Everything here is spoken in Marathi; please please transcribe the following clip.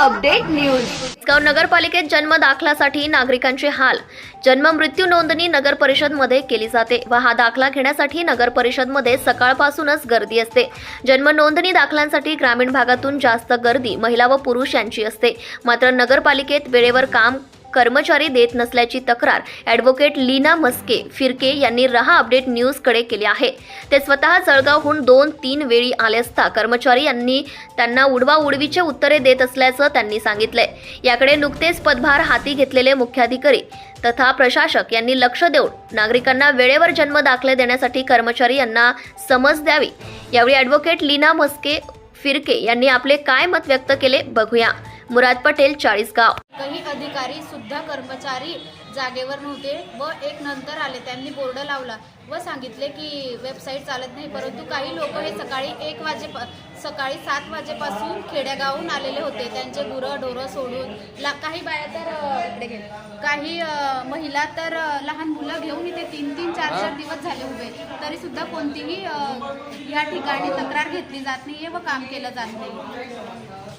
Update news. नगरपालिकेत जन्म दाखलासाठी नागरिकांचे हाल. जन्म मृत्यू नोंदणी नगर परिषदमध्ये केली जाते व हा दाखला घेण्यासाठी नगर परिषदमध्ये सकाळपासूनच गर्दी असते. जन्म नोंदणी दाखल्यांसाठी ग्रामीण भागातून जास्त गर्दी महिला व पुरुष यांची असते. मात्र नगरपालिकेत वेळेवर काम कर्मचारी देत नसल्याची तक्रार ॲडव्होकेट लीना मस्के फिरके यांनी रहा अपडेट न्यूजकडे केली आहे. ते स्वतः जळगावहून दोन तीन वेळी आले असता कर्मचारी यांनी त्यांना उडवा उडवीचे उत्तरे देत असल्याचं त्यांनी सांगितलंय. याकडे नुकतेच पदभार हाती घेतलेले मुख्याधिकारी तथा प्रशासक यांनी लक्ष देऊन नागरिकांना वेळेवर जन्म दाखले देण्यासाठी कर्मचारी यांना समज द्यावी. यावेळी ॲडव्होकेट लीना मस्के फिरके यांनी आपले काय मत व्यक्त केले बघूया. मुराद पटेल चाळीसगाव काही अधिकारी सुद्धा कर्मचारी जागेवर नव्हते व एक नंतर आले. त्यांनी बोर्ड लावला व सांगितले की वेबसाईट चालत नाही परंतु काही लोक हे सकाळी एक वाजे सकाळी सात वाजेपासून खेड्यागावून आलेले होते. त्यांचे गुरं ढोरं सोडून ला काही बाया तर काही महिला तर लहान मुलं घेऊन इथे तीन तीन चार चार दिवस झाले उभे. तरी सुद्धा कोणतीही या ठिकाणी तक्रार घेतली जात नाहीये व काम केलं जात नाही